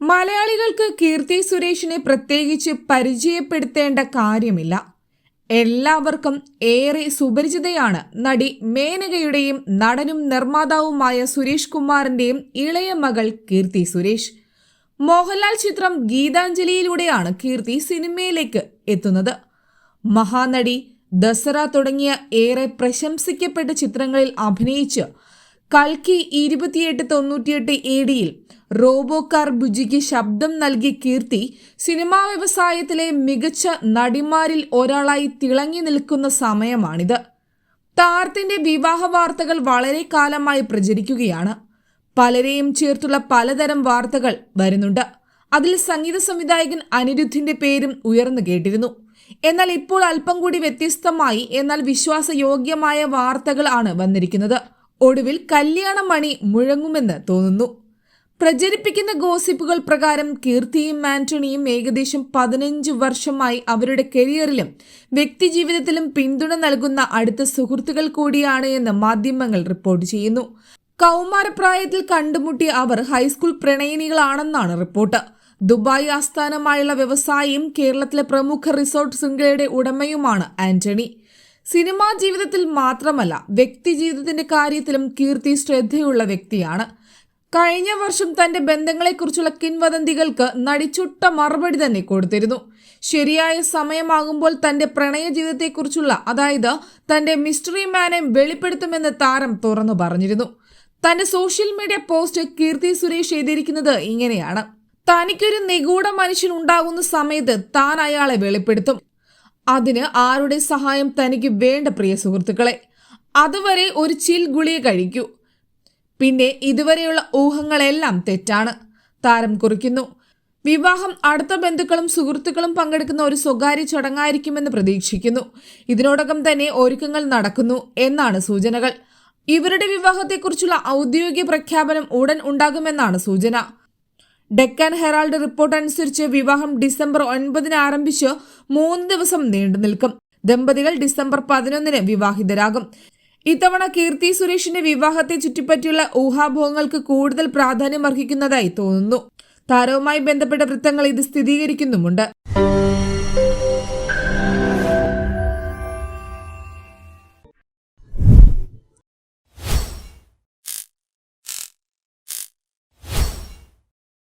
മലയാളികൾക്ക് കീർത്തി സുരേഷിനെ പ്രത്യേകിച്ച് പരിചയപ്പെടുത്തേണ്ട കാര്യമില്ല. എല്ലാവർക്കും ഏറെ സുപരിചിതയാണ് നടി മേനകയുടെയും നടനും നിർമ്മാതാവുമായ സുരേഷ് കുമാറിന്റെയും ഇളയ മകൾ കീർത്തി സുരേഷ്. മോഹൻലാൽ ചിത്രം ഗീതാഞ്ജലിയിലൂടെയാണ് കീർത്തി സിനിമയിലേക്ക് എത്തുന്നത്. മഹാനടി ദസറ തുടങ്ങിയ ഏറെ പ്രശംസിക്കപ്പെട്ട ചിത്രങ്ങളിൽ അഭിനയിച്ച് കൽക്കി ഇരുപത്തിയെട്ട് തൊണ്ണൂറ്റിയെട്ട് എ ഡിയിൽ റോബോക്കാർ ബുജിക്ക് ശബ്ദം നൽകി കീർത്തി സിനിമാ വ്യവസായത്തിലെ മികച്ച നടിമാരിൽ ഒരാളായി തിളങ്ങി നിൽക്കുന്ന സമയമാണിത്. താരത്തിന്റെ വിവാഹ വാർത്തകൾ വളരെ കാലമായി പ്രചരിക്കുകയാണ്. പലരെയും ചേർത്തുള്ള പലതരം വാർത്തകൾ വരുന്നുണ്ട്. അതിൽ സംഗീത സംവിധായകൻ അനിരുദ്ധിന്റെ പേരും ഉയർന്നു കേട്ടിരുന്നു. എന്നാൽ ഇപ്പോൾ അല്പം കൂടി വ്യത്യസ്തമായി എന്നാൽ വിശ്വാസയോഗ്യമായ വാർത്തകൾ ആണ് വന്നിരിക്കുന്നത്. ഒടുവിൽ കല്യാണമണി മുഴങ്ങുമെന്ന് തോന്നുന്നു. പ്രചരിപ്പിക്കുന്ന ഗോസിപ്പുകൾ പ്രകാരം കീർത്തിയും ആന്റണിയും ഏകദേശം പതിനഞ്ച് വർഷമായി അവരുടെ കരിയറിലും വ്യക്തിജീവിതത്തിലും പിന്തുണ നൽകുന്ന അടുത്ത സുഹൃത്തുക്കൾ കൂടിയാണ് എന്ന് മാധ്യമങ്ങൾ റിപ്പോർട്ട് ചെയ്യുന്നു. കൗമാരപ്രായത്തിൽ കണ്ടുമുട്ടിയ അവർ ഹൈസ്കൂൾ പ്രണയിനികളാണെന്നാണ് റിപ്പോർട്ട്. ദുബായ് ആസ്ഥാനമായുള്ള വ്യവസായിയും കേരളത്തിലെ പ്രമുഖ റിസോർട്ട് ശൃംഖലയുടെ ഉടമയുമാണ് ആന്റണി. സിനിമാ ജീവിതത്തിൽ മാത്രമല്ല വ്യക്തി ജീവിതത്തിന്റെ കാര്യത്തിലും കീർത്തി ശ്രദ്ധയുള്ള വ്യക്തിയാണ്. കഴിഞ്ഞ വർഷം തന്റെ ബന്ധങ്ങളെക്കുറിച്ചുള്ള കിൻവദന്തികൾക്ക് നടിച്ചുട്ട മറുപടി തന്നെ കൊടുത്തിരുന്നു. ശരിയായ സമയമാകുമ്പോൾ തന്റെ പ്രണയ ജീവിതത്തെക്കുറിച്ചുള്ള അതായത് തന്റെ മിസ്റ്ററി മാനെ വെളിപ്പെടുത്തുമെന്ന് താരം തുറന്നു പറഞ്ഞിരുന്നു. തന്റെ social media post Keerthy Suresh എഴുതിയിരിക്കുന്നത് ഇങ്ങനെയാണ്. തനിക്കൊരു നിഗൂഢ മനുഷ്യൻ ഉണ്ടാകുന്ന സമയത്ത് താൻ അയാളെ വെളിപ്പെടുത്തും. അതിന് ആരുടെ സഹായം തനിക്ക് വേണ്ട പ്രിയ സുഹൃത്തുക്കളെ? അതുവരെ ഒരു ചിൽ ഗുളിക കഴിക്കൂ. പിന്നെ ഇതുവരെയുള്ള ഊഹങ്ങളെല്ലാം തെറ്റാണ്. താരം കുറിക്കുന്നു. വിവാഹം അടുത്ത ബന്ധുക്കളും സുഹൃത്തുക്കളും പങ്കെടുക്കുന്ന ഒരു സ്വകാര്യ ചടങ്ങായിരിക്കുമെന്ന് പ്രതീക്ഷിക്കുന്നു. ഇതിനോടകം തന്നെ ഒരുക്കങ്ങൾ നടക്കുന്നു എന്നാണ് സൂചനകൾ. ഇവരുടെ വിവാഹത്തെക്കുറിച്ചുള്ള ഔദ്യോഗിക പ്രഖ്യാപനം ഉടൻ ഉണ്ടാകുമെന്നാണ് സൂചന. ഡെക്കാൻ ഹെറാൾഡ് റിപ്പോർട്ട് അനുസരിച്ച് വിവാഹം ഡിസംബർ ഒൻപതിന് ആരംഭിച്ച് മൂന്ന് ദിവസം നീണ്ടു നിൽക്കും. ദമ്പതികൾ ഡിസംബർ പതിനൊന്നിന് വിവാഹിതരാകും. ഇത്തവണ കീർത്തി സുരേഷിന്റെ വിവാഹത്തെ ചുറ്റിപ്പറ്റിയുള്ള ഊഹാഭോഹങ്ങൾക്ക് കൂടുതൽ പ്രാധാന്യം അർഹിക്കുന്നതായി തോന്നുന്നു. താരവുമായി ബന്ധപ്പെട്ട വൃത്തങ്ങൾ ഇത് സ്ഥിരീകരിക്കുന്നുമുണ്ട്.